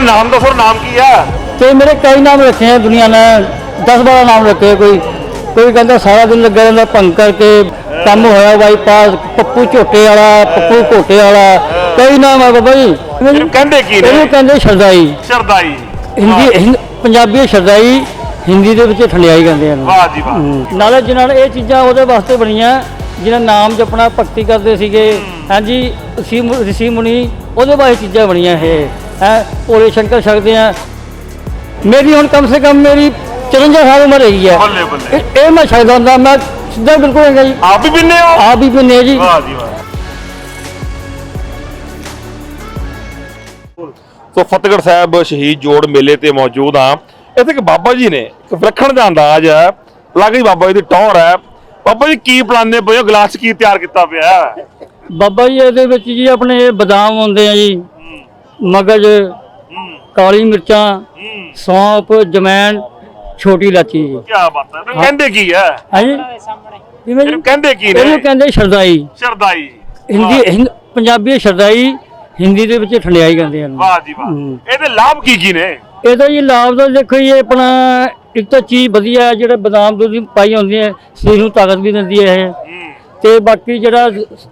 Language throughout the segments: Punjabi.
ਮੈਨੂੰ ਨਾਮ ਦੱਸੋ ਨਾਮ ਕੀ ਆ? ਤੇ ਮੇਰੇ ਕਈ ਨਾਮ ਰੱਖੇ ਹੈ ਦੁਨੀਆ ਨੇ 10 12 ਨਾਮ ਰੱਖੇ ਕੋਈ। ਕੋਈ ਕਹਿੰਦਾ ਸਾਰਾ ਦਿਨ ਲੱਗਾ ਰਹਿੰਦਾ ਭੰਗ ਕਰਕੇ ਕੰਮ ਹੋਇਆ ਬਾਈਪਾਸ ਪੱਪੂ ਝੋਟੇ ਵਾਲਾ ਪੱਪੂ ਘੋਟੇ ਵਾਲਾ ਕਈ ਨਾਮ ਆ ਬਾਬਾ ਕਹਿੰਦੇ ਕੀ ਨੇ? ਇਹਨੂੰ ਕਹਿੰਦੇ ਸ਼ਰਦਾਈ। ਸਰਦਾਈ। ਹਿੰਦੀ ਪੰਜਾਬੀ ਸ਼ਰਦਾਈ ਹਿੰਦੀ ਦੇ ਵਿੱਚ ਠੰਡਿਆਈ ਕਹਿੰਦੇ ਆ ਵਾਹ ਜੀ ਵਾਹ। ਨਾਲੇ ਜਿਨ੍ਹਾਂ ਨੇ ਇਹ ਚੀਜ਼ਾਂ ਉਹਦੇ ਵਾਸਤੇ ਬਣੀਆਂ ਜਿਹਨਾਂ ਨਾਮ ਚ ਆਪਣਾ ਭਗਤੀ ਕਰਦੇ ਸੀਗੇ। ਹਾਂਜੀ ਸੀ ਰਿਸ਼ੀ ਮੁਨੀ ਉਹਦੇ ਵਾਸਤੇ ਚੀਜ਼ਾਂ ਬਣੀਆਂ ਇਹ। ਹੈ ਭੋਲੇ ਸ਼ੰਕਰ ਛਕਦੇ ਆ। ਮੇਰੀ ਹੁਣ ਕਮ ਸੇ ਕਮ ਮੇਰੀ 54 ਸਾਲ ਉਮਰ ਹੈਗੀ ਹੈ ਬੱਲੇ ਬੱਲੇ। ਇਹ ਇਹ ਮੈਂ ਛਕਦਾ ਹੁੰਦਾ ਮੈਂ ਸਿੱਧਾ ਬਿਲਕੁਲ ਹੈਗਾ ਜੀ। ਆਪ ਵੀ ਪੀਂਦੇ ਹੋ? ਆਪ ਹੀ ਪੀਨੇ ਜੀ। ਵਾਹ ਜੀ ਵਾਹ। ਸੋ ਫਤਿਹਗੜ੍ਹ ਸਾਹਿਬ ਸ਼ਹੀਦ ਜੋੜ ਮੇਲੇ ਤੇ ਮੌਜੂਦ ਆ ਇੱਥੇ ਇੱਕ ਬਾਬਾ ਜੀ ਨੇ ਇੱਕ ਵਿਲੱਖਣ ਦਾ ਅੰਦਾਜ਼ ਹੈ। ਲੱਗੀ ਬਾਬਾ ਜੀ ਦੀ ਟੌਰ ਹੈ। ਬਾਬਾ ਜੀ ਕੀ ਪਲਾਨੇ ਪਏ ਹੋ ਗਲਾਸ 'ਚ ਕੀ ਤਿਆਰ ਕੀਤਾ ਪਿਆ ਹੈ? ਬਾਬਾ ਜੀ ਇਹਦੇ ਵਿੱਚ ਜੀ ਆਪਣੇ ਇਹ ਬਦਾਮ ਹੁੰਦੇ ਆ ਜੀ। ਮਗਜ ਕਾਲੀ ਮਿਰਚਾਂ ਸੌਂਫ ਜਮੈਨ ਛੋਟੀ ਇਲਾਚੀ ਜੀ। ਕੀ ਬਾਤ ਹੈ। ਕਹਿੰਦੇ ਕੀ ਹੈ? ਹਾਂਜੀ? ਕਿਵੇਂ ਜੀ? ਕਹਿੰਦੇ ਕੀ ਨੇ? ਇਹਨੂੰ ਕਹਿੰਦੇ ਸ਼ਰਦਾਈ। ਸ਼ਰਦਾਈ। ਹਿੰਦੀ ਪੰਜਾਬੀ ਸ਼ਰਦਾਈ ਹਿੰਦੀ ਦੇ ਵਿੱਚ ਠੰਡਿਆਈ ਕਹਿੰਦੇ ਹਨ ਵਾਹ ਜੀ ਵਾਹ। ਇਹਦੇ ਲਾਭ ਕੀ ਕੀ ਨੇ? ਇਹਦਾ ਜੀ ਲਾਭ ਦਾ ਦੇਖੋ ਜੀ ਇਹ ਆਪਣਾ ਇੱਕ ਤਾਂ ਚੀਜ਼ ਵਧੀਆ ਹੈ ਜਿਹੜੇ ਬਦਾਮ ਦੁੱਧ ਪਾਈ ਹੁੰਦੀ ਹੈ ਸਰੀਰ ਨੂੰ ਤਾਕਤ ਵੀ ਦਿੰਦੀ ਹੈ ਇਹ। ਤੇ ਬਾਕੀ ਜਿਹੜਾ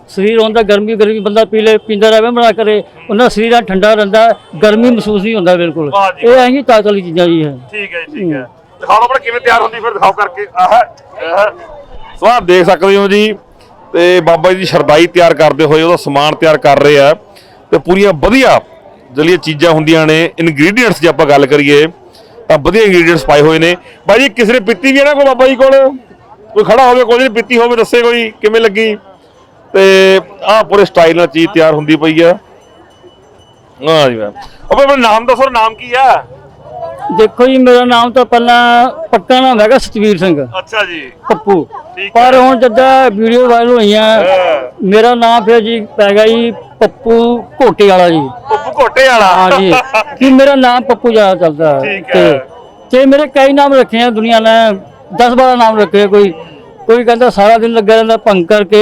ਸਰੀਰ ਹੁੰਦਾ ਗਰਮੀ ਗਰਮੀ ਬੰਦਾ ਪੀ ਲੈ ਪੀਂਦਾ ਰਹੇ ਬਣਾ ਕਰੇ ਉਹਨਾਂ ਸਰੀਰ ਠੰਡਾ ਰਹਿੰਦਾ ਗਰਮੀ ਮਹਿਸੂਸ ਨਹੀਂ ਹੁੰਦਾ ਬਿਲਕੁਲ। ਵਾਹ ਜੀ ਇਹ ਹੈਗੀ ਤਾਕਤ ਵਾਲੀ ਚੀਜ਼ਾਂ ਜੀ ਹੈ ਠੀਕ ਹੈ ਜੀ ਠੀਕ ਹੈ। ਦਿਖਾਓ ਆਪਣਾ ਕਿਵੇਂ ਤਿਆਰ ਹੁੰਦੀ ਫਿਰ ਦਿਖਾਓ ਕਰਕੇ। ਆਹ ਆਹ। ਸੋ ਆਹ ਦੇਖ ਸਕਦੇ ਹੋ ਜੀ ਤੇ ਬਾਬਾ ਜੀ ਦੀ ਸ਼ਰਦਾਈ ਤਿਆਰ ਕਰਦੇ ਹੋਏ ਉਹਦਾ ਸਮਾਨ ਤਿਆਰ ਕਰ ਰਹੇ ਆ। ਤੇ ਪੂਰੀਆਂ ਵਧੀਆ ਜਿਹੜੀਆਂ ਚੀਜ਼ਾਂ ਹੁੰਦੀਆਂ ਨੇ ਇਨਗਰੀਡੀਅੰਟਸ ਜੇ ਆਪਾਂ ਗੱਲ ਕਰੀਏ ਤਾਂ ਵਧੀਆ ਇਨਗਰੀਡੀਅੰਟਸ ਪਾਏ ਹੋਏ ਨੇ। ਬਾਈ ਜੀ ਕਿਸੇ ਨੇ ਪੀਤੀ ਵੀ ਹੈ ਨਾ ਕੋਈ ਬਾਬਾ ਜੀ ਕੋਲ? ਕੋਈ ਖੜਾ ਹੋਵੇ ਕੋਈ ਨਹੀਂ ਪੀਤੀ ਹੋਵੇ ਦੱਸੇ ਕੋਈ ਕਿਵੇਂ ਲੱਗੀ। ਤੇ ਆਹ ਪੂਰੇ ਸਟਾਈਲ ਨਾਲ ਚੀਜ਼ ਤਿਆਰ ਹੁੰਦੀ ਪਈ ਆ। ਹਾਂ ਜੀ ਮੈਂ ਆਪਣਾ ਨਾਮ ਦੱਸੋ ਨਾਮ ਕੀ ਆ? ਦੇਖੋ ਜੀ ਮੇਰਾ ਨਾਮ ਤਾਂ ਪਹਿਲਾਂ ਪੱਕਾ ਨਾਮ ਹੈਗਾ ਸਤਵੀਰ ਸਿੰਘ। ਅੱਛਾ ਜੀ। ਪੱਪੂ। ਠੀਕ ਪਰ ਹੁਣ ਜਦੋਂ ਵੀਡੀਓ ਵਾਇਰਲ ਹੋਈਆਂ। ਮੇਰਾ ਨਾਮ ਫਿਰ ਜੀ ਪੈ ਗਿਆ ਜੀ ਪੱਪੂ ਘੋਟੇ ਵਾਲਾ ਜੀ। ਪੱਪੂ ਘੋਟੇ ਵਾਲਾ। ਹਾਂ ਜੀ। ਕਿ ਮੇਰਾ ਨਾਮ ਪੱਪੂ ਜ਼ਿਆਦਾ ਚੱਲਦਾ। ਠੀਕ ਹੈ। ਤੇ ਤੇ ਮੇਰੇ ਕਈ ਨਾਮ ਰੱਖੇ ਆ ਦੁਨੀਆ ਨੇ 10 12 ਨਾਮ ਰੱਖੇ ਆ ਕੋਈ ਕੋਈ ਕਹਿੰਦਾ ਸਾਰਾ ਦਿਨ ਲੱਗਾ ਰਹਿੰਦਾ ਭੰਗ ਕਰਕੇ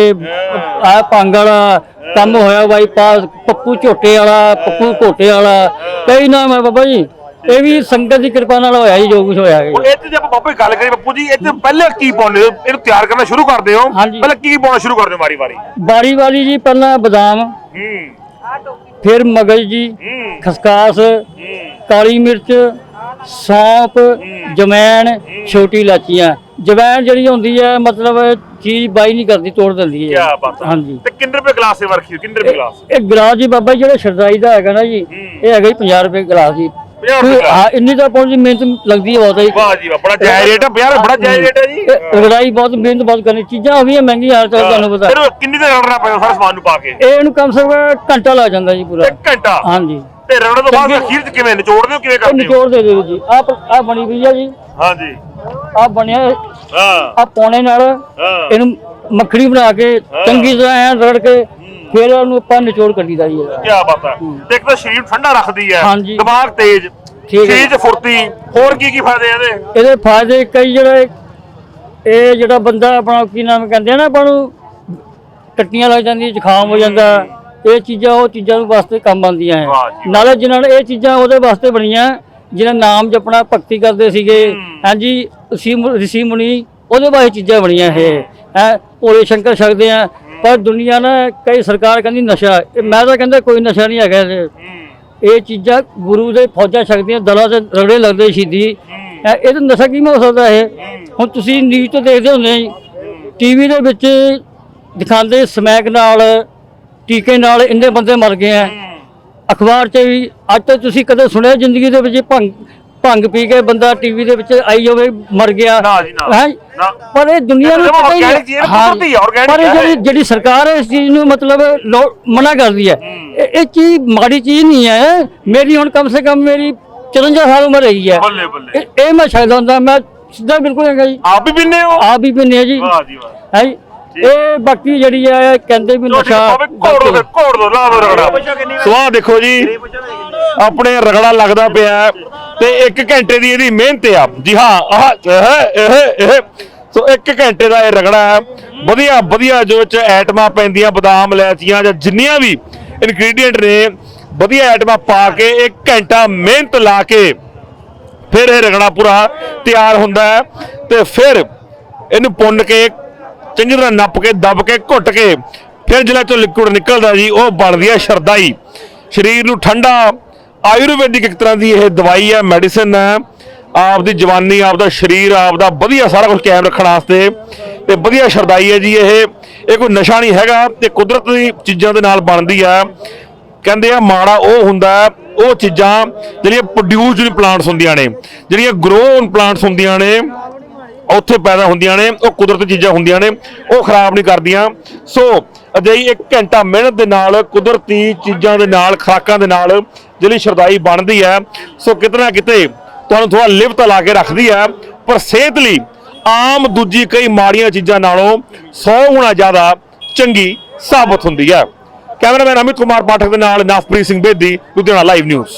ਆ ਭੰਗ ਵਾਲਾ ਕੰਮ ਹੋਇਆ ਬਾਈਪਾਸ ਪੱਪੂ ਝੋਟੇ ਵਾਲਾ ਪੱਪੂ ਘੋਟੇ ਵਾਲਾ। ਕਈ ਨਾਮ ਹੈ ਬਾਬਾ ਜੀ ਇਹ ਵੀ ਸੰਗਤ ਦੀ ਕਿਰਪਾ ਨਾਲ ਹੋਇਆ ਜੀ ਜੋ ਕੁਝ ਹੋਇਆ ਹੈ। ਉਹ ਇਹ ਤੇ ਜੇ ਆਪਾਂ ਬਾਬਾ ਜੀ ਗੱਲ ਕਰੀਏ ਬੱਪੂ ਜੀ ਇਹ ਤੇ ਪਹਿਲੇ ਕੀ ਪਾਉਂਦੇ ਹੋ? ਇਹਨੂੰ ਤਿਆਰ ਕਰਨਾ ਸ਼ੁਰੂ ਕਰਦੇ ਹੋ? ਹਾਂਜੀ। ਪਹਿਲਾਂ ਕੀ ਪਾਉਣਾ ਸ਼ੁਰੂ ਕਰਦੇ ਹੋ ਵਾਰੀ ਵਾਰੀ? ਬਾਰੀ ਵਾਲੀ ਜੀ ਪਹਿਲਾਂ ਬਦਾਮ ਹੂੰ। ਫਿਰ ਮਗਜ ਜੀ ਹੂੰ। ਖਸਕਾਸ ਕਾਲੀ ਮਿਰਚ ਸੌਂਫ ਜਮੈਣ ਛੋਟੀ ਇਲਾਚੀਆਂ। ਜਵੈਣ ਜਿਹੜੀ ਹੁੰਦੀ ਹੈ ਮਤਲਬ ਚੀਜ਼ ਬਾਈ ਨਹੀਂ ਕਰਦੀ ਤੋੜ ਦਿੰਦੀ ਕੀ ਹੈ ਬਾਤ ਹੈ। ਹਾਂਜੀ। ਤੇ ਕਿੰਨੇ ਰੁਪਏ ਗਲਾਸ ਦੇ ਵਰਖੀ ਕਿੰਨੇ ਰੁਪਏ ਗਲਾਸ? ਇਹ ਗਲਾਸ ਜੀ ਬਾਬਾ ਜੀ ਜਿਹੜਾ ਸ਼ਰਦਾਈ ਦਾ ਹੈਗਾ ਨਾ ਜੀ ਇਹ ਹੈਗਾ ਜੀ 50 ਰੁਪਏ ਗਲਾਸ ਜੀ। 50 ਰੁਪਏ ਗਲਾਸ। ਹਾਂ ਇੰਨੀ ਤਾਂ ਪਹੁੰਚ ਮਿਹਨਤ ਲੱਗਦੀ ਹੈ ਬਹੁਤ ਹੈ ਵਾਹ ਜੀ ਵਾਹ ਬੜਾ ਜਾਇਜ਼ ਰੇਟ ਹੈ ਯਾਰ ਬੜਾ ਜਾਇਜ਼ ਰੇਟ ਹੈ ਜੀ। ਇਹ ਬਹੁਤ ਮਿਹਨਤ ਬਹੁਤ ਕਰਨੀ ਚੀਜ਼ਾਂ ਹੋ ਗਈਆਂ ਮਹਿੰਗੀਆਂ ਹਰ ਤਰ੍ਹਾਂ ਤੁਹਾਨੂੰ ਪਤਾ। ਫਿਰ ਕਿੰਨੀ ਦੇਰ ਰੜਨਾ ਪਿਆ ਸਾਰਾ ਸਮਾਨ ਨੂੰ ਪਾ ਕੇ? ਇਹ ਇਹਨੂੰ ਕਮ ਸੇ ਕਮ ਘੰਟਾ ਲੱਗ ਜਾਂਦਾ ਜੀ ਪੂਰਾ। ਇੱਕ ਘੰਟਾ? ਹਾਂਜੀ। ਤੇ ਰੜਨ ਤੋਂ ਬਾਅਦ ਅਖੀਰ ਚ ਕਿਵੇਂ? ਨਿਚੋੜਦੇ ਹੋ ਕਿਵੇਂ ਇਹ ਕਰਦੇ ਹੋ? ਨਿਚੋੜ ਦੇ ਦਿਓ ਜੀ। ਆਹ ਆ ਬਣੀ ਹੋਈ ਆ ਜੀ। ਹਾਂਜੀ। ਆ ਬਣਿਆ ਹਾਂ। ਆ ਪੌਣੇ ਨਾਲ ਹਾਂ। ਇਹਨੂੰ ਮੱਖਣੀ ਬਣਾ ਕੇ ਚੰਗੀ ਤਰ੍ਹਾਂ ਐ ਰੜ ਕੇ ਫਿਰ ਉਹਨੂੰ ਆਪਾਂ ਨਿਚੋੜ ਕੱਢੀਦਾ ਜੀ। ਇਹਦਾ। ਕੀ ਬਾਤ ਹੈ। ਤੇ ਇੱਕ ਤਾਂ ਸਰੀਰ ਠੰਡਾ ਰੱਖਦੀ ਹੈ। ਹਾਂਜੀ। ਦਿਮਾਗ ਤੇਜ਼। ਠੀਕ ਹੈ। ਸਰੀਰ 'ਚ ਫੁਰਤੀ। ਹੋਰ ਕੀ ਕੀ ਫਾਇਦੇ ਇਹਦੇ? ਇਹਦੇ ਫਾਇਦੇ ਕਈ ਜਿਹੜੇ ਇਹ ਜਿਹੜਾ ਬੰਦਾ ਆਪਣਾ ਕੀ ਨਾਮ ਕਹਿੰਦੇ ਆ ਨਾ ਆਪਾਂ ਨੂੰ ਟੱਟੀਆਂ ਲੱਗ ਜਾਂਦੀਆਂ ਜ਼ੁਕਾਮ ਹੋ ਜਾਂਦਾ। ਇਹ ਚੀਜ਼ਾਂ ਉਹ ਚੀਜ਼ਾਂ ਨੂੰ ਵਾਸਤੇ ਕੰਮ ਆਉਂਦੀਆਂ ਵਾਹ ਹੈ ਜੀ। ਨਾਲੇ ਜਿਨ੍ਹਾਂ ਨੇ ਇਹ ਚੀਜ਼ਾਂ ਉਹਦੇ ਵਾਸਤੇ ਬਣੀਆਂ ਜਿਨ੍ਹਾਂ ਨਾਮ ਜਪਣਾ ਭਗਤੀ ਕਰਦੇ ਸੀਗੇ। ਹਾਂਜੀ। ਰਿਸ਼ੀ ਮੁ- ਰਿਸ਼ੀ ਮੁਨੀ ਉਹਦੇ ਬਾਰੇ ਚੀਜ਼ਾਂ ਬਣੀਆਂ ਇਹ ਹੈ ਭੋਲੇ ਸ਼ੰਕਰ ਸਕਦੇ ਆ ਪਰ ਦੁਨੀਆ ਨਾ ਕਈ ਸਰਕਾਰ ਕਹਿੰਦੀ ਨਸ਼ਾ ਇਹ ਮੈਂ ਤਾਂ ਕਹਿੰਦਾ ਕੋਈ ਨਸ਼ਾ ਨਹੀਂ ਹੈਗਾ ਇਹਦੇ। ਇਹ ਚੀਜ਼ਾਂ ਗੁਰੂ ਦੇ ਫੌਜਾਂ ਸ਼ਕਤੀਆਂ ਦਲਾਂ ਦੇ ਰਗੜੇ ਲੱਗਦੇ ਸ਼ਹੀਦੀ। ਹੈਂ, ਇਹ ਤਾਂ ਨਸ਼ਾ ਕਿਵੇਂ ਹੋ ਸਕਦਾ ਇਹ? ਹੁਣ ਤੁਸੀਂ ਨਿਊਜ਼ ਤੋਂ ਦੇਖਦੇ ਹੁੰਦੇ ਟੀਵੀ ਦੇ ਵਿੱਚ ਦਿਖਾਉਂਦੇ ਸਮੈਕ ਨਾਲ ਟੀਕੇ ਨਾਲ ਇੰਨੇ ਬੰਦੇ ਮਰ ਗਏ ਆ। ਅਖਬਾਰ 'ਚ ਵੀ ਅੱਜ ਤੱਕ ਤੁਸੀਂ ਕਦੇ ਸੁਣਿਆ ਜ਼ਿੰਦਗੀ ਦੇ ਵਿੱਚ ਭੰਗ ਭੰਗ ਪੀ ਕੇ ਬੰਦਾ ਟੀਵੀ ਦੇ ਵਿੱਚ ਆਈ ਹੋਵੇ ਮਰ ਗਿਆ। ਨਾ ਜੀ, ਨਾ। ਹੈਂ? ਨਾ। ਪਰ ਇਹ ਦੁਨੀਆ ਨੂੰ ਇਹ ਤਾਂ ਪਤਾ ਹੀ organic ਚੀਜ਼ ਹੈ, ਹਾਂ, ਕੁਦਰਤੀ ਹੈ, organic ਪਰ ਇਹ ਹੈ। ਜਿਹੜੀ ਜਿਹੜੀ ਸਰਕਾਰ ਹੈ ਇਸ ਚੀਜ਼ ਨੂੰ ਮਤਲਬ ਲੋ- ਮਨਾ ਕਰਦੀ ਹੈ। ਇਹ ਇਹ ਚੀਜ਼ ਮਾੜੀ ਚੀਜ਼ ਨਹੀਂ ਹੈ। ਮੇਰੀ ਹੁਣ ਕਮ ਸੇ ਕਮ ਮੇਰੀ 54 ਸਾਲ ਉਮਰ ਹੈਗੀ ਹੈ। ਬੱਲੇ ਬੱਲੇ। ਇਹ ਇਹ ਮੈਂ ਛੱਡਦਾ ਹੁੰਦਾ ਮੈਂ ਸਿੱਧਾ ਬਿਲਕੁਲ ਹੈਗਾ ਜੀ। ਆਪ ਵੀ ਪੀਂਦੇ ਹੋ? ਆਪ ਪੀਂਦੇ ਆ ਜੀ। ਵਾਹ ਜੀ ਵਾਹ। ਹੈ ਇਹ ਬਾਕੀ ਜਿਹੜੀ ਹੈ ਇਹ ਕਹਿੰਦੇ ਵੀ ਛੋਟੀ ਨਸ਼ਾ ਪਾਵੇ ਘੋੜ ਦੋ ਫਿਰ, ਘੋੜ ਦੋ ਲਾ ਦੋ ਰਗੜਾ ਸਵਾਹ ਦੇਖੋ ਜੀ। ਆਪਣੇ ਰਗੜਾ ਲੱਗਦਾ ਪਿਆ ਤੇ 1 ਘੰਟੇ ਦੀ ਇਹਦੀ ਮਿਹਨਤ ਆ। ਜੀ ਹਾਂ, ਆਹ, ਇਹ ਇਹ ਸੋ 1 ਘੰਟੇ ਦਾ ਇਹ ਰਗੜਾ ਹੈ। ਵਧੀਆ ਵਧੀਆ ਜੋ ਚ ਐਟਮਾਂ ਪੈਂਦੀਆਂ, ਬਦਾਮ ਲੈਚੀਆਂ ਜਾਂ ਜਿੰਨੀਆਂ ਵੀ ਇਨਗਰੀਡੀਅੰਟ ਨੇ, ਵਧੀਆ ਐਟਮਾਂ ਪਾ ਕੇ ਇੱਕ ਘੰਟਾ ਮਿਹਨਤ ਲਾ ਕੇ ਫਿਰ ਇਹ ਰਗੜਾ ਪੂਰਾ ਤਿਆਰ ਹੁੰਦਾ ਹੈ ਤੇ ਫਿਰ ਇਹਨੂੰ ਪੁੰਨ ਕੇ, ਚੰਗੀ ਤਰ੍ਹਾਂ ਨੱਪ ਕੇ, ਦੱਬ ਕੇ, ਘੁੱਟ ਕੇ ਫਿਰ ਜਿਹੜਾ ਚੋਂ ਲਿਕੁਇਡ ਨਿਕਲਦਾ ਜੀ, ਉਹ ਬਣਦੀ ਹੈ ਸ਼ਰਦਾਈ। ਸਰੀਰ ਨੂੰ ਠੰਡਾ ਆਯੁਰਵੈਦਿਕ ਇੱਕ ਤਰ੍ਹਾਂ ਦੀ ਇਹ ਦਵਾਈ ਹੈ ਮੈਡੀਸਨ ਹੈ। ਆਪਦੀ ਜਵਾਨੀ, ਆਪਦਾ ਸਰੀਰ, ਆਪਦਾ ਵਧੀਆ ਸਾਰਾ ਕੁਝ ਕਾਇਮ ਰੱਖਣ ਵਾਸਤੇ ਤੇ ਵਧੀਆ ਸ਼ਰਦਾਈ ਹੈ ਜੀ ਇਹ। ਇਹ ਕੋਈ ਨਸ਼ਾ ਨਹੀਂ ਹੈਗਾ ਤੇ ਕੁਦਰਤ ਦੀ ਚੀਜ਼ਾਂ ਦੇ ਨਾਲ ਬਣਦੀ ਹੈ। ਕਹਿੰਦੇ ਆ, ਮਾੜਾ ਉਹ ਹੁੰਦਾ ਉਹ ਚੀਜ਼ਾਂ ਜਿਹੜੀਆਂ ਪ੍ਰੋਡਿਊਸਡ ਪਲਾਂਟਸ ਹੁੰਦੀਆਂ ਨੇ, ਜਿਹੜੀਆਂ ਗਰੋਨ ਪਲਾਂਟਸ ਹੁੰਦੀਆਂ ਨੇ, ਉੱਥੇ ਪੈਦਾ ਹੁੰਦੀਆਂ ਨੇ, ਉਹ ਕੁਦਰਤੀ ਚੀਜ਼ਾਂ ਹੁੰਦੀਆਂ ਨੇ, ਉਹ ਖਰਾਬ ਨਹੀਂ ਕਰਦੀਆਂ। ਸੋ ਅਜਿਹੀ ਇੱਕ ਘੰਟਾ ਮਿਹਨਤ ਦੇ ਨਾਲ, ਕੁਦਰਤੀ ਚੀਜ਼ਾਂ ਦੇ ਨਾਲ, ਖੁਰਾਕਾਂ ਦੇ ਨਾਲ ਜਿਹੜੀ ਸ਼ਰਦਾਈ ਬਣਦੀ ਹੈ, ਸੋ ਕਿਤੇ ਨਾ ਕਿਤੇ ਤੁਹਾਨੂੰ ਥੋੜਾ ਲਿਵਤ ਲਾ ਕੇ ਰੱਖਦੀ ਹੈ, ਪਰ ਸਿਹਤ ਲਈ ਆਮ ਦੂਜੀ ਕਈ ਮਾੜੀਆਂ ਚੀਜ਼ਾਂ ਨਾਲੋਂ 100 ਗੁਣਾ ਜ਼ਿਆਦਾ ਚੰਗੀ ਸਾਬਤ ਹੁੰਦੀ ਹੈ। ਕੈਮਰਾਮੈਨ ਅਮਿਤ ਕੁਮਾਰ ਪਾਠਕ ਦੇ ਨਾਲ ਨਵਪ੍ਰੀਤ ਸਿੰਘ ਬੇਦੀ, ਲੁਧਿਆਣਾ ਲਾਈਵ ਨਿਊਜ਼